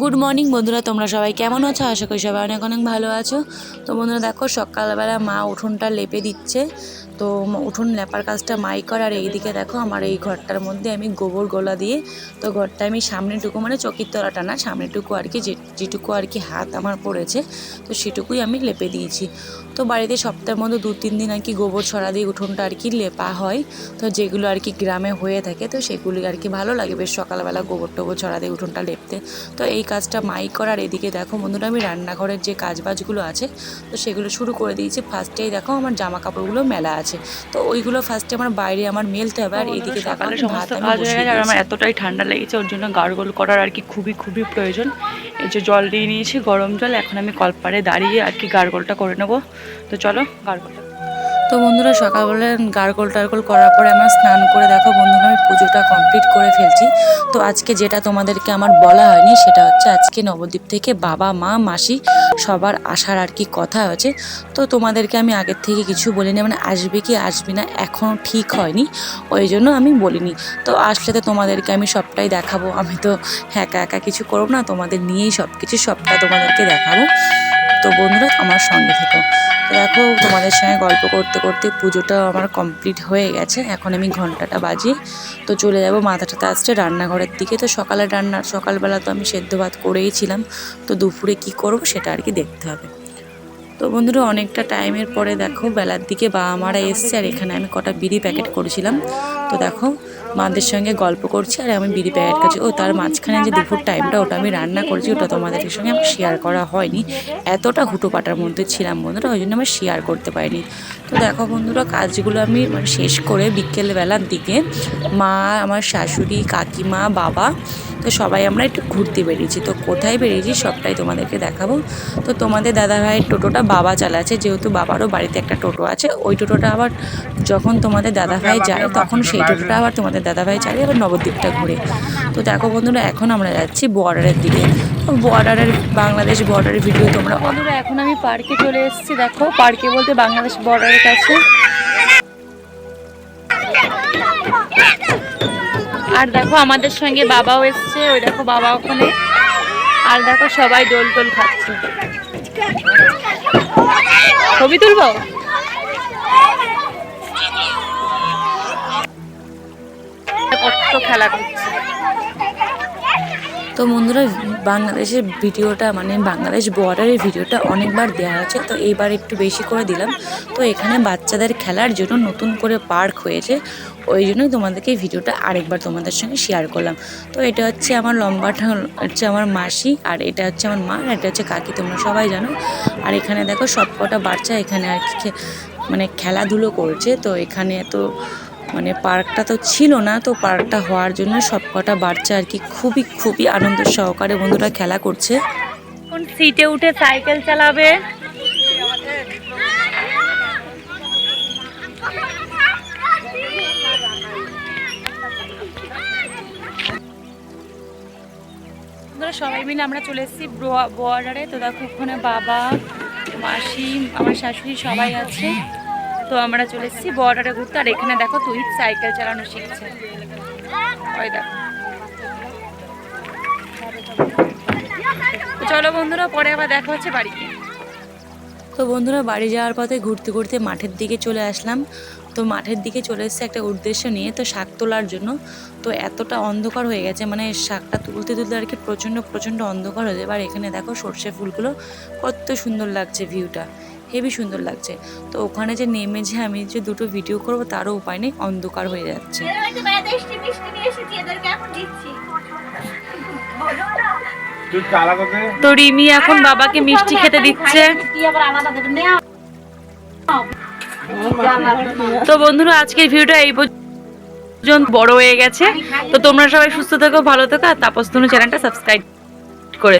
Good morning বন্ধুরা, তোমরা সবাই কেমন আছো? আশা করি সবাই অনেক অনেক ভালো আছো। তো বন্ধুরা, দেখো, সকালবেলা মা উঠোনটা লেপে দিচ্ছে। তো উঠোন লেপার কাজটা মাই করে, আর এইদিকে দেখো আমার এই ঘরটার মধ্যে আমি গোবর গোলা দিয়ে, তো ঘরটা আমি সামনেটুকু মানে চকির তলাটা না সামনেটুকু আর কি যেটুকু আর কি হাত আমার পড়েছে, তো সেটুকুই আমি লেপে দিয়েছি। তো বাড়িতে সপ্তাহের মধ্যে দু তিন দিন আর কি গোবর ছড়া দিয়ে উঠোনটা আর কি লেপা হয়, তো যেগুলো আর কি গ্রামে হয়ে থাকে, তো সেগুলি আর কি ভালো লাগে বেশ সকালবেলা গোবর টোবর ছড়া দিয়ে উঠোনটা লেপতে। তো এই কাজটা মাই করার এদিকে দেখো বন্ধুরা আমি রান্নাঘরের যে কাজবাজগুলো আছে, তো সেগুলো শুরু করে দিয়েছি। ফার্স্টেই দেখো আমার জামা কাপড়গুলো মেলা আছে তো ওইগুলো ফার্স্টে আমার বাইরে আমার মেলতে হবে আর এদিকে সকালে সমস্ত কাজ হয়ে গেছে আর আমার এতটাই ঠান্ডা লেগেছে ওর জন্য গার্গল করার আর কি খুবই খুবই প্রয়োজন। এই যে জল দিয়ে নিয়েছি গরম জল এখন আমি কলপারে দাঁড়িয়ে আর কি গার্গলটা করে নেব। তো চলো গার্গলটা তো বন্ধুরা সকালবেলা গার্গল টার্গল করার পরে আমার স্নান করে দেখো বন্ধুরা পুজোটা কমপ্লিট করে ফেলছি। তো আজকে যেটা তোমাদেরকে আমার বলা হয়নি, সেটা হচ্ছে আজকে নবদ্বীপ থেকে বাবা, মা, মাসি সবার আসার আর কি কথা হয়েছে। তো তোমাদেরকে আমি আগের থেকে কিছু বলিনি মানে আসবে কি আসবে না এখনও ঠিক হয়নি, ওই জন্য আমি বলিনি। তো আসলে তো তোমাদেরকে আমি সবটাই দেখাবো। আমি তো একা একা কিছু করব না, তোমাদের নিয়েই সব কিছু সবটা তোমাদেরকে দেখাবো। তো বন্ধুরা আমার সঙ্গে থেকো। তো দেখো, তোমাদের সঙ্গে গল্প করতে করতে পুজোটা আমার কমপ্লিট হয়ে গেছে। এখন আমি ঘন্টাটা বাজি। তো চলে যাব মাথাটাতে আসছে রান্নাঘরের দিকে। তো সকালে রান্না, সকালবেলা তো আমি সেদ্ধ ভাত করেই ছিলাম। তো দুপুরে কি করব সেটা আর কি দেখতে হবে। তো বন্ধুরা, অনেকটা টাইমের পরে দেখো বেলার দিকে বাবা মারা এসছে আর এখানে আমি কটা বিড়ি প্যাকেট করেছিলাম। তো দেখো, মাদের সঙ্গে গল্প করছি আর আমি বিড়ি প্যাকেট খাচ্ছি। ও তার মাঝখানে যে দুপুর টাইমটা ওটা আমি রান্না করেছি, ওটা তোমাদের সঙ্গে আমি শেয়ার করা হয়নি। এতটা হুটোপাটার মধ্যে ছিলাম বন্ধুরা, ওই জন্য আমি শেয়ার করতে পারিনি। তো দেখো বন্ধুরা, কাজগুলো আমি মানে শেষ করে বিকেলবেলার দিকে মা, আমার শাশুড়ি, কাকিমা, বাবা তো সবাই আমরা একটু ঘুরতে বেরিয়েছি। তো কোথায় বেরিয়েছি সবটাই তোমাদেরকে দেখাবো। তো তোমাদের দাদাভাইয়ের টোটোটা বাবা চালাচ্ছে যেহেতু বাবারও বাড়িতে একটা টোটো আছে। ওই টোটোটা আবার যখন তোমাদের দাদাভাই যায় তখন সেই টোটোটা আবার তোমাদের দাদাভাই চালিয়ে আবার নবদ্বীপটা ঘুরে। তো দেখো বন্ধুরা এখন আমরা যাচ্ছি বর্ডারের দিকে। বর্ডারের বাংলাদেশ বর্ডারের ভিডিও তোমরা বন্ধুরা এখন আমি পার্কে চলে এসেছি। দেখো পার্কে বলতে বাংলাদেশ বর্ডারের কাছে। আর দেখো আমাদের সঙ্গে বাবাও এসছে, ওই দেখো বাবা ওখানে। আর দেখো সবাই দোল টোল খাচ্ছে। ছবি তুলবো? কত খেলা করছে। তো বন্ধুরা, বাংলাদেশের ভিডিওটা মানে বাংলাদেশ বর্ডারের ভিডিওটা অনেকবার দেওয়া আছে, তো এইবার একটু বেশি করে দিলাম। তো এখানে বাচ্চাদের খেলার জন্য নতুন করে পার্ক হয়েছে, ওই জন্যই তোমাদেরকে ভিডিওটা আরেকবার তোমাদের সঙ্গে শেয়ার করলাম। তো এটা হচ্ছে আমার লম্বাটা হচ্ছে আমার মাসি, আর এটা হচ্ছে আমার মা এটা হচ্ছে কাকি, তোমরা সবাই জানো। আর এখানে দেখো সব কটা বাচ্চা এখানে আর কি মানে খেলাধুলো করছে, তো এখানে তো মানে পার্কটা তো ছিল না, তো পার্কটা হওয়ার জন্য সব কটা বাচ্চা আর কি খুবই খুবই আনন্দ সহকারে বন্ধুরা খেলা করছে। সিটে উঠে সাইকেল চালাবে? সবাই মিলে আমরা চলে এসেছি বর্ডারে। তো দেখো ওখানে বাবা, মাসি, আমার শাশুড়ি সবাই আছে। তো আমরা চলে এসেছি বর্ডারে ঘুরতে। আর এখানে দেখো তুই সাইকেল চালানো শিখছে। ওই দেখো। চলো বন্ধুরা, পরে আবার দেখা হচ্ছে বাড়িতে তো বন্ধুরা, বাড়ি যাওয়ার পথে ঘুরতে ঘুরতে মাঠের দিকে চলে আসলাম। তো মাঠের দিকে চলে এসেছে একটা উদ্দেশ্য নিয়ে, তো শাক তোলার জন্য। তো এতটা অন্ধকার হয়ে গেছে মানে শাকটা তুলতে তুলতে আর কি প্রচণ্ড প্রচণ্ড অন্ধকার হয়ে যাবে। আর এখানে দেখো সর্ষে ফুলগুলো, কত সুন্দর লাগছে ভিউটা। হেভি সুন্দর লাগছে। তো ওখানে যে নেমে যে আমি যে দুটো ভিডিও করব তারও উপায় নেই অন্ধকার হয়ে যাচ্ছে। তো রিমি এখন বাবাকে মিষ্টি খেতে দিচ্ছে। তো বন্ধুরা আজকের ভিডিওটা এই পর্যন্ত বড় হয়ে গেছে। তো তোমরা সবাই সুস্থ থেকো ভালো থেকো আর তাপস তনু চ্যানেলটা সাবস্ক্রাইব করে